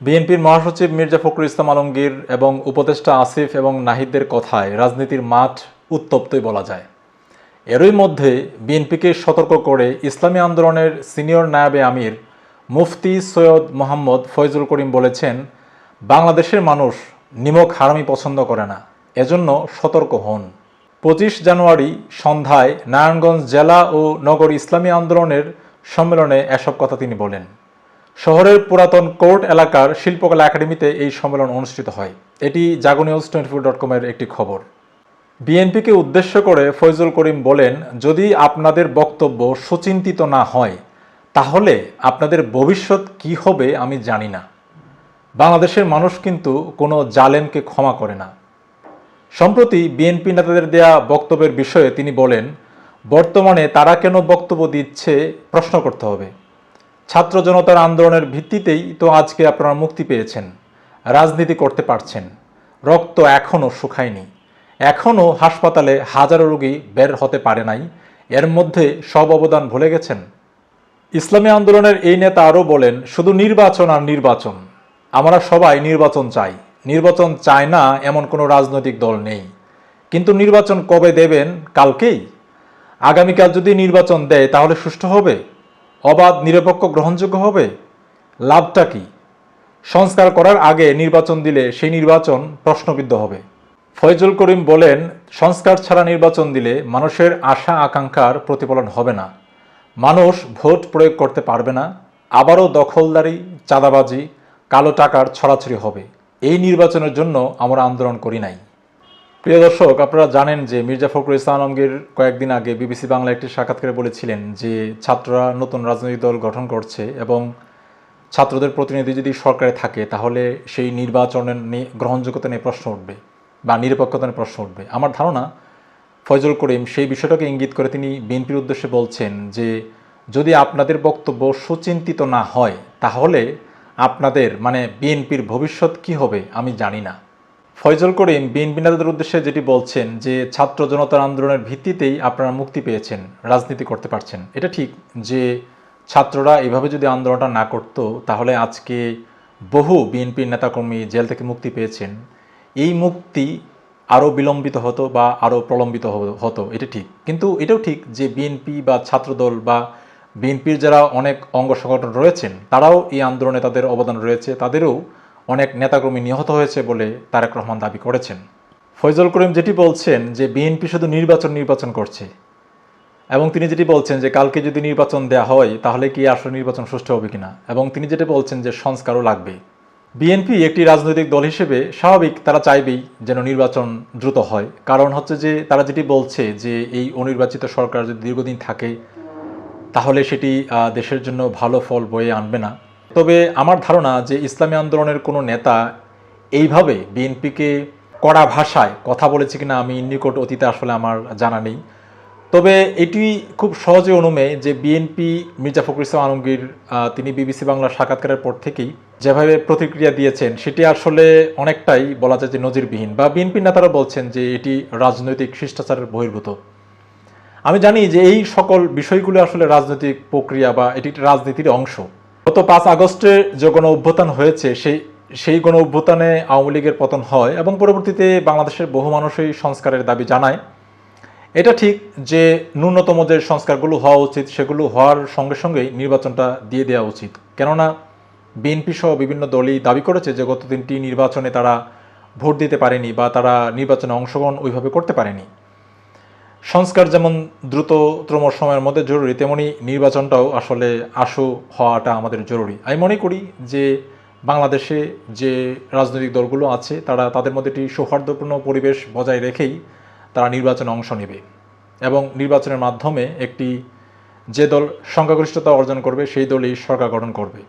বিএনপির মহাসচিব মির্জা ফখরুল ইসলাম আলমগীর এবং উপদেষ্টা আসিফ এবং নাহিদদের কথায় রাজনীতির মাঠ উত্তপ্তই বলা যায়। এরই মধ্যে বিএনপিকে সতর্ক করে ইসলামী আন্দোলনের সিনিয়র নায়াবে আমির মুফতি সৈয়দ মোহাম্মদ ফয়জুল করিম বলেছেন, বাংলাদেশের মানুষ নিমক হারামি পছন্দ করে না, এজন্য সতর্ক হন। পঁচিশ জানুয়ারি সন্ধ্যায় নারায়ণগঞ্জ জেলা ও নগর ইসলামী আন্দোলনের সম্মেলনে এসব কথা তিনি বলেন। শহরের পুরাতন কোর্ট এলাকার শিল্পকলা একাডেমিতে এই সম্মেলন অনুষ্ঠিত হয়। এটি Jago news twenty four dot কমের একটি খবর। বিএনপিকে উদ্দেশ্য করে ফৈজুল করিম বলেন, যদি আপনাদের বক্তব্য সুচিন্তিত না হয়, তাহলে আপনাদের ভবিষ্যৎ কি হবে আমি জানি না। বাংলাদেশের মানুষ কিন্তু কোনো জালেমকে ক্ষমা করে না। সম্প্রতি বিএনপি নেতাদের দেয়া বক্তব্যের বিষয়ে তিনি বলেন, বর্তমানে তারা কেন বক্তব্য দিচ্ছে প্রশ্ন করতে হবে। ছাত্র জনতার আন্দোলনের ভিত্তিতেই তো আজকে আপনারা মুক্তি পেয়েছেন। রাজনীতি করতে পারছেন। রক্ত এখনও শুকায়নি। এখনও হাসপাতালে হাজারো রোগী বের হতে পারে নাই। এর মধ্যে সব অবদান ভুলে গেছেন। ইসলামী আন্দোলনের এই নেতা আরও বলেন, শুধু নির্বাচন আর নির্বাচন। আমরা সবাই নির্বাচন চাই। নির্বাচন চায় না এমন কোনো রাজনৈতিক দল নেই। কিন্তু নির্বাচন কবে দেবেন, কালকেই? আগামীকাল যদি নির্বাচন দেয়, তাহলে সুষ্ঠু হবে? অবাধ নিরপেক্ষ গ্রহণযোগ্য হবে? লাভটা কি? সংস্কার করার আগে নির্বাচন দিলে সেই নির্বাচন প্রশ্নবিদ্ধ হবে। ফয়জুল করিম বলেন, সংস্কার ছাড়া নির্বাচন দিলে মানুষের আশা আকাঙ্ক্ষার প্রতিফলন হবে না। মানুষ ভোট প্রয়োগ করতে পারবে না। আবারও দখলদারি, চাঁদাবাজি, কালো টাকার ছড়াছড়ি হবে। এই নির্বাচনের জন্য আমরা আন্দোলন করি নাই। প্রিয় দর্শক, আপনারা জানেন যে মির্জা ফখরুল ইসলাম আলমগীর কয়েকদিন আগে বিবিসি বাংলা একটি সাক্ষাৎকারে বলেছিলেন যে ছাত্ররা নতুন রাজনৈতিক দল গঠন করছে এবং ছাত্রদের প্রতিনিধি যদি সরকারে থাকে, তাহলে সেই নির্বাচনের নিয়ে গ্রহণযোগ্যতা নিয়ে প্রশ্ন উঠবে বা নিরপেক্ষতা নিয়ে প্রশ্ন উঠবে। আমার ধারণা ফয়জুল করিম সেই বিষয়টাকে ইঙ্গিত করে তিনি বিএনপির উদ্দেশ্যে বলছেন যে যদি আপনাদের বক্তব্য সুচিন্তিত না হয়, তাহলে আপনাদের মানে বিএনপির ভবিষ্যৎ কি হবে আমি জানি না। ফয়জল করিম বিএনপি নেতাদের উদ্দেশ্যে যেটি বলছেন যে ছাত্র জনতার আন্দোলনের ভিত্তিতেই আপনারা মুক্তি পেয়েছেন, রাজনীতি করতে পারছেন। এটা ঠিক যে ছাত্ররা এভাবে যদি আন্দোলনটা না করত, তাহলে আজকে বহু বিএনপির নেতাকর্মী জেল থেকে মুক্তি পেয়েছেন। এই মুক্তি আরও বিলম্বিত হতো বা আরও প্রলম্বিত হতো- এটা ঠিক। কিন্তু এটাও ঠিক যে বিএনপি বা ছাত্রদল বা বিএনপির যারা অনেক অঙ্গ সংগঠন রয়েছেন, তারাও এই আন্দোলনে তাদের অবদান রয়েছে, তাদেরও অনেক নেতাকর্মী নিহত হয়েছে বলে তারেক রহমান দাবি করেছেন। ফয়জল করিম যেটি বলছেন যে বিএনপি শুধু নির্বাচন নির্বাচন করছে এবং তিনি যেটি বলছেন যে কালকে যদি নির্বাচন দেওয়া হয় তাহলে কি আসলে নির্বাচন সুষ্ঠু হবে কিনা এবং তিনি যেটি বলছেন যে সংস্কারও লাগবে। বিএনপি একটি রাজনৈতিক দল হিসেবে স্বাভাবিক তারা চাইবেই যেন নির্বাচন দ্রুত হয়। কারণ হচ্ছে যে তারা যেটি বলছে যে এই অনির্বাচিত সরকার যদি দীর্ঘদিন থাকে তাহলে সেটি দেশের জন্য ভালো ফল বয়ে আনবে না। তবে আমার ধারণা যে ইসলামী আন্দোলনের কোনো নেতা এইভাবে বিএনপিকে কড়া ভাষায় কথা বলেছে কিনা আমি নিকট অতীতে আসলে আমার জানা নেই। তবে এটি খুব সহজে অনুমেয় যে বিএনপি মির্জা ফখরুল ইসলাম আলমগীর তিনি বিবিসি বাংলার সাক্ষাৎকারের পর থেকেই যেভাবে প্রতিক্রিয়া দিয়েছেন, সেটি আসলে অনেকটাই বলা যায় যে নজিরবিহীন বা বিএনপি নেতারা বলছেন যে এটি রাজনৈতিক শিষ্টাচারের বহির্ভূত। আমি জানি যে এই সকল বিষয়গুলো আসলে রাজনৈতিক প্রক্রিয়া বা এটি রাজনীতির অংশ। গত পাঁচ আগস্টে যে গণ অভ্যুত্থান হয়েছে, সেই সেই গণ অভ্যুত্থানে আওয়ামী লীগের পতন হয় এবং পরবর্তীতে বাংলাদেশের বহু মানুষই সংস্কারের দাবি জানায়। এটা ঠিক যে ন্যূনতম যে সংস্কারগুলো হওয়া উচিত, সেগুলো হওয়ার সঙ্গে সঙ্গেই নির্বাচনটা দিয়ে দেওয়া উচিত। কেননা, বিএনপি সহ বিভিন্ন দলই দাবি করেছে যে গত তিনটি নির্বাচনে তারা ভোট দিতে পারেনি বা তারা নির্বাচনে অংশগ্রহণ ওইভাবে করতে পারেনি। সংস্কার যেমন দ্রুততম সময়ের মধ্যে জরুরি, তেমনি নির্বাচনটাও আসলে আশু হওয়াটা আমাদের জরুরি। আমি মনে করি যে বাংলাদেশে যে রাজনৈতিক দলগুলো আছে, তারা তাদের মধ্যে একটি সৌহার্দ্যপূর্ণ পরিবেশ বজায় রেখেই তারা নির্বাচনে অংশ নেবে এবং নির্বাচনের মাধ্যমে একটি যে দল সংখ্যাগরিষ্ঠতা অর্জন করবে, সেই দলই সরকার গঠন করবে।